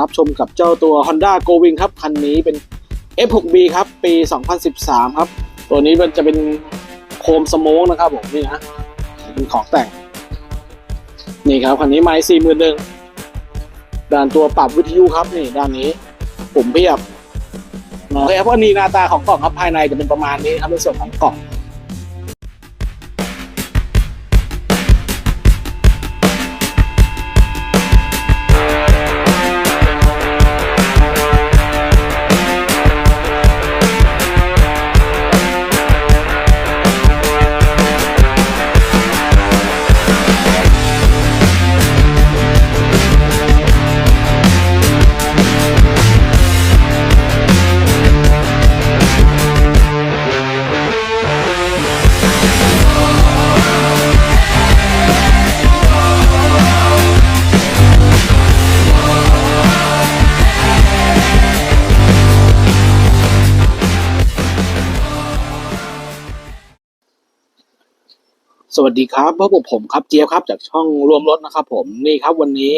รับชมกับเจ้าตัว Honda Go Wing ครับ คันนี้เป็น F6B ครับ ปี 2013 ครับ ตัวนี้มันจะเป็นโคมสโมกนะครับผมนี่นะเป็นของแต่ง นี่ครับ คันนี้ไม้สี่หมื่นหนึ่งด้านตัวปรับวิทยุครับนี่ด้านนี้ปุ่มเพียบโอเคครับอันนี้หน้าตาของกล่องครับภายในจะเป็นประมาณนี้ครับในส่วนของกล่อง สวัสดีครับพบกับผมครับเจี๊ยบครับ จากช่องรวมรถนะครับ ผมนี่ครับวันนี้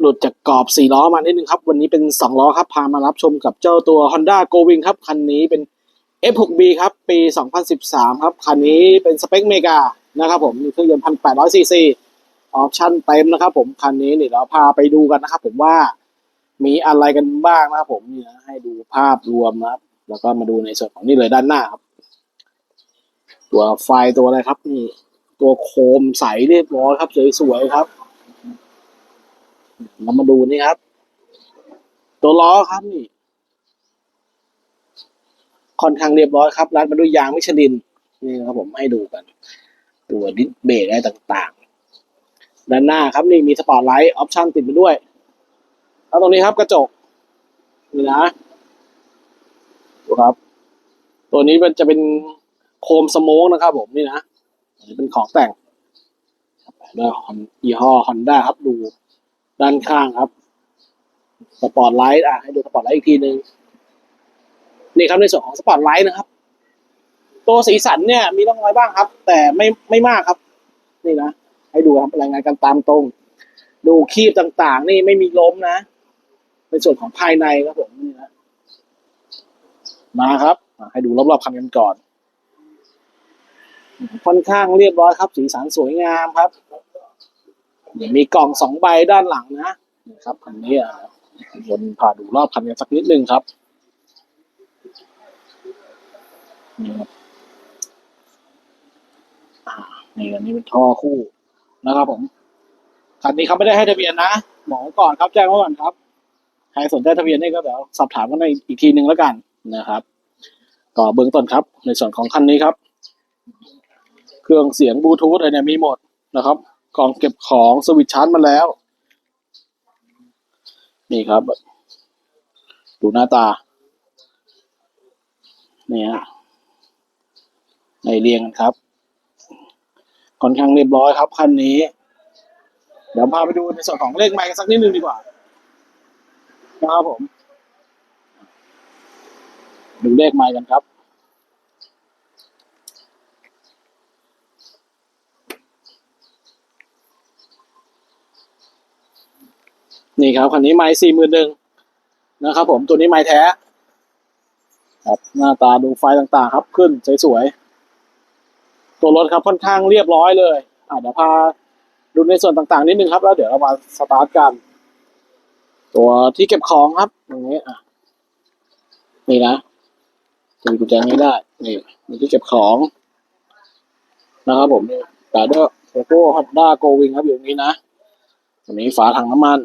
หลุดจากกรอบสี่ล้อมานิดนึงครับ วันนี้เป็นสองล้อครับ พามารับชมกับเจ้าตัว Honda Go Wing ครับ คันนี้เป็น F6B ครับปี 2013 ครับ คันนี้เป็นสเปคเมกานะครับ ผมมีเครื่องยนต์1,800ซีซีออปชั่นเต็มนะครับ ผมคันนี้นี่เราพาไปดูกันนะครับ ผมว่ามีอะไรกันบ้างนะครับ ผมนี่นะให้ดูภาพรวมนะครับแล้วก็มาดูในส่วนของนี่เลยด้านหน้าครับ ตัวไฟตัวอะไรครับนี่ตัวโคมใสเรียบร้อยครับ สวยๆครับเรามาดูนี่ครับ ตัวล้อครับนี่ค่อนข้างเรียบร้อยครับรัดมาด้วยยางมิชลินนี่นะครับผมให้ดูกัน ตัวดิสเบรกอะไรต่างๆ ด้านหน้าครับนี่มีสปอร์ตไลท์ออปชั่นติดมาด้วยแล้วตรงนี้ครับกระจกนี่นะดูครับ ตัวนี้มันจะเป็น โคมสโมกนะครับผมนี่นะอันนี้เป็นของแต่งด้วยยี่ห้อฮอนด้าครับดูด้านข้างครับ สปอร์ตไลท์อะให้ดูสปอร์ตไลท์อีกทีหนึ่งนี่ครับในส่วนของสปอร์ตไลท์นะครับ ตัวสีสันเนี่ยมีร่องรอยบ้างครับ แต่ไม่ไม่มากครับ นี่นะให้ดูครับรายงานกันตามตรง ดูคีบต่างๆ นี่ไม่มีล้มนะในส่วนของภายในครับผมนี่นะมาครับให้ดูรอบๆคันกันก่อน ค่อนข้างเรียบร้อยครับ สีสันสวยงามครับมีกล่องสองใบด้านหลังนะครับคันนี้วนพาดูรอบคันกันสักนิดนึงครับนี่ครับอ่านี่อันนี้เป็นท่อคู่นะครับผมคันนี้เขาไม่ได้ให้ทะเบียนนะหมอก่อนครับแจ้งไว้ก่อนครับใครสนใจทะเบียนนี่ก็เดี๋ยวสอบถามกันในอีกทีหนึ่งแล้วกันนะครับก็เบื้องต้นครับ ในส่วนของคันนี้ครับ เครื่องเสียงบลูทูธอะไรเนี่ยมีหมดนะครับ กล่องเก็บของสวิตช์ชาร์จมาแล้ว นี่ครับ ดูหน้าตา เนี่ยในเรียงกันครับค่อนข้างเรียบร้อยครับคันนี้ เดี๋ยวพาไปดูในส่วนของเลขไมค์กันสักนิดนึงดีกว่านะครับผม ดูเลขไมค์กันครับ นี่ครับคันนี้ไม้สี่หมื่นหนึ่งนะครับ ผมตัวนี้ไม้แท้ ครับหน้าตาดูไฟต่างๆ ครับขึ้นสวยๆตัวรถครับค่อนข้างเรียบร้อยเลยอะเดี๋ยวพาดูในส่วนต่างๆนิดนึงครับแล้วเดี๋ยวเรามาสตาร์ทกัน ตัวที่เก็บของครับอย่างนี้อะนี่นะจะมีกุญแจไม่ได้นี่มีที่เก็บของ นะครับ ผมนี่แต่ด้วยโลโก้ฮอนด้าโกวิงครับอยู่ตรงนี้นะตัวนี้ฝาถังน้ำมัน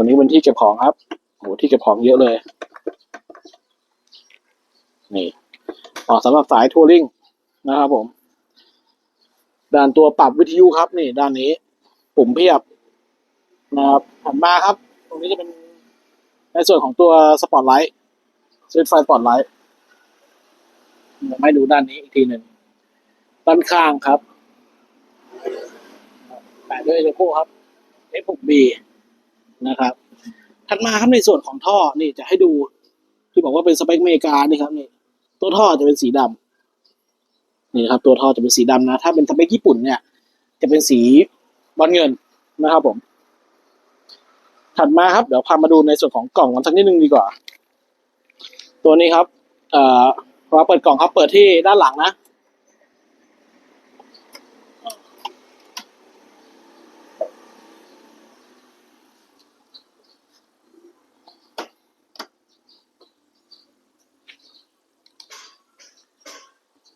วนี้เป็นที่เก็บของครับโหที่เก็บของเยอะเลย นี่ออสำหรับสายทัวริงนะครับผมด้านตัวปรับวิทยุครับนี่ ด้านนี้ ปุ่มเพียบนะครับถัดมาครับ ตรงนี้จะเป็นในส่วนของตัวสปอตไลท์สวิตช์ไฟสปอตไลท์ไม่ดูด้านนี้อีกทีหนึ่งด้านข้างครับแปะด้วยโลโก้ครับ F6B นะครับ ถัดมาครับในส่วนของท่อนี่จะให้ดูที่บอกว่าเป็นสเปคเมกานี่ครับนี่ตัวท่อจะเป็นสีดำนี่ครับ ตัวท่อจะเป็นสีดำนะ ถ้าเป็นสเปคญี่ปุ่นเนี่ย จะเป็นสีบอลเงินนะครับผม ถัดมาครับเดี๋ยวพามาดูในส่วนของกล่องกันสักนิดนึงดีกว่า ตัวนี้ครับ เอ่อพอเปิดกล่องครับเปิดที่ด้านหลังนะ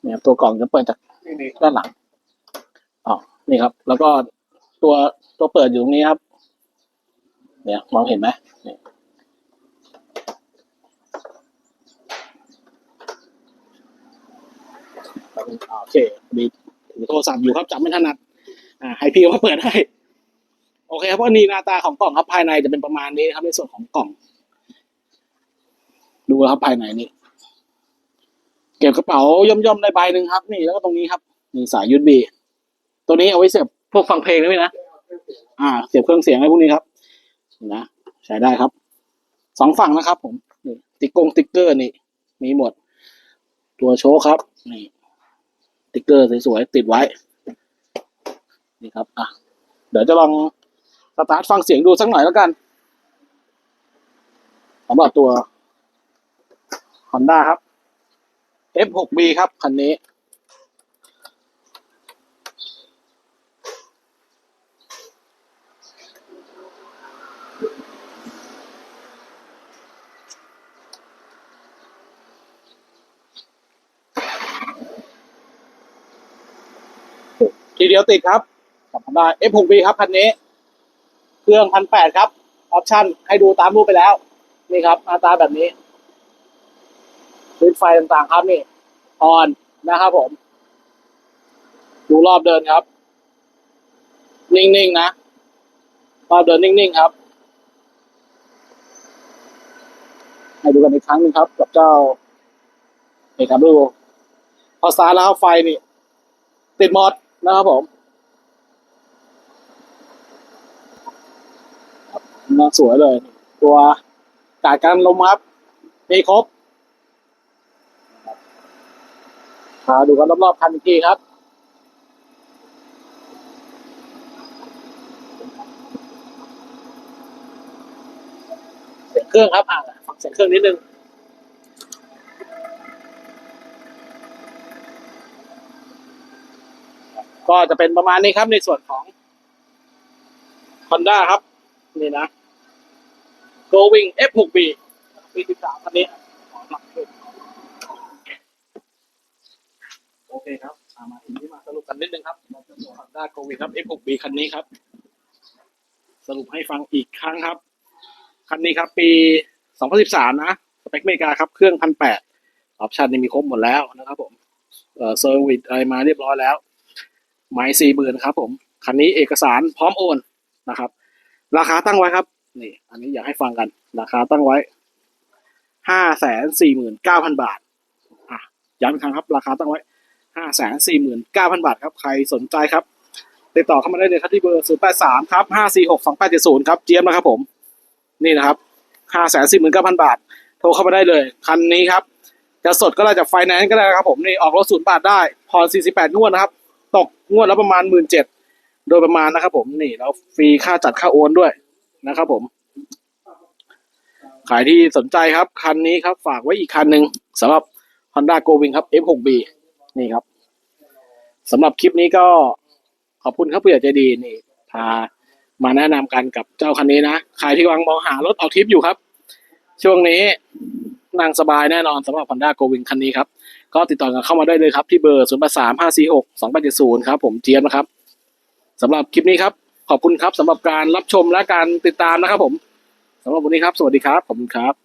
เนี่ยตัวกล่องจะเปิดจากด้านหลังอ๋อนี่ครับ แล้วก็ตัวตัวเปิดอยู่ตรงนี้ครับ เนี่ยมองเห็นไหมนี่อ่าโอเคมีถือโทรศัพท์อยู่ครับจำไม่ถนัด อ่าให้พี่เขาเปิดให้โอเคครับเพราะนี่หน้าตาของกล่องครับภายในจะเป็นประมาณนี้นะครับในส่วนของกล่อง ดูครับภายในนี่ เก็บกระเป๋าย่อมๆได้ใบหนึ่งครับ นี่แล้วก็ตรงนี้ครับนี่สายยูดบีตัวนี้เอาไว้เสียบพวกฟังเพลงได้ไหมนะอ่า เสียบเครื่องเสียงอะไรพวกนี้ครับนะใช้ได้ครับสองฝั่งนะครับ ผมนี่ติ๊กกงติ๊กเกอร์นี่ มีหมด ตัวโชว์ครับ นี่ติ๊กเกอร์สวยๆติดไว้ นี่ครับอะเดี๋ยวจะลองสตาร์ทฟังเสียงดูสักหน่อยแล้วกันสำหรับตัว Honda ครับ F6B ครับ คันนี้ ทีเดียวติดครับกับ Honda F6B ครับ คันนี้ เครื่องพันแปดครับ ออปชั่นให้ดูตามรูปไปแล้ว นี่ครับหน้าตาแบบนี้ พื้นไฟต่างๆครับนี่ออนนะครับผม ดูรอบเดินครับ นิ่งๆนะรอบเดินนิ่งๆครับให้ดูกันอีกครั้งหนึงครับ กับเจ้านี่ครับดูพอสตาร์ทแล้วครับไฟนี่ ติดหมดนะครับผมน่าสวยเลย ตัวกาดกันลมครับมีครบ พาดูกันรอบๆคันอีกทีครับเสียงเครื่องครับอ่าฟังเสียงเครื่องนิดนึงก็จะเป็นประมาณนี้ครับในส่วนของ Honda ครับ นี่นะ Going F6B ปี13คันนี้ขอหลักขึ้น โอเคครับามาทีนี้มาสรุปกันนิดนึงครับเราจะตัว Honda g o v i ครับ F6B คันนี้ครับ สรุปให้ฟังอีกครั้งครับ คันนี้ครับ ปี 2013 นะสเปคเมกาครับ เครื่อง1,800ออปชันนี่มีครบหมดแล้วนะครับผมเอ่อเซอร์วิสอะไรมาเรียบร้อยแล้ว ไม้สี่หมื่นครับผม คันนี้เอกสารพร้อมโอนนะครับ ราคาตั้งไว้ครับ นี่ อันนี้อยากให้ฟังกัน ราคาตั้งไว้ห้าแสนสี่หมื่นเก้าพันบาท อะย้ำอีกครั้งครับ ราคาตั้งไว้ ห้าแสนสี่หมื่นเก้าพันบาทครับ ใครสนใจครับติดต่อเข้ามาได้เลยครับที่เบอร์ศูนย์แปดสามครับห้าสี่หกสองแปดเจ็ดศูนย์ครับเจี๊ยบนะครับผม นี่นะครับห้าแสนสี่หมื่นเก้าพันบาท โทรเข้ามาได้เลย คันนี้ครับ จะสดก็ได้จากไฟแนนซ์ก็ได้ครับผมนี่ออกรถศูนย์บาทได้ผ่อนสี่สิบแปดงวดนะครับ ตกงวดละประมาณหมื่นเจ็ดโดยประมาณนะครับผมนี่แล้วฟรีค่าจัดค่าโอนด้วยนะครับผม ขายที่สนใจครับ คันนี้ครับ ฝากไว้อีกคันหนึ่งสำหรับ Honda Go Wing ครับ F6B นี่ครับสำหรับคลิปนี้ก็ขอบคุณครับผู้ใหญ่ใจดีนี่พามาแนะนำกันกับเจ้าคันนี้นะใครที่กำลังมองหารถออกทริปอยู่ครับ ช่วงนี้นั่งสบายแน่นอนสำหรับ Honda Go Wing คันนี้ครับ ก็ติดต่อกันเข้ามาได้เลยครับ ที่เบอร์0 8 3 5 4 6 2 8 7 0ครับ ผมเจี๊ยบนะครับสำหรับคลิปนี้ครับ ขอบคุณครับสำหรับการรับชมและการติดตามนะครับผมสำหรับวันนี้ครับ สวัสดีครับ ขอบคุณครับ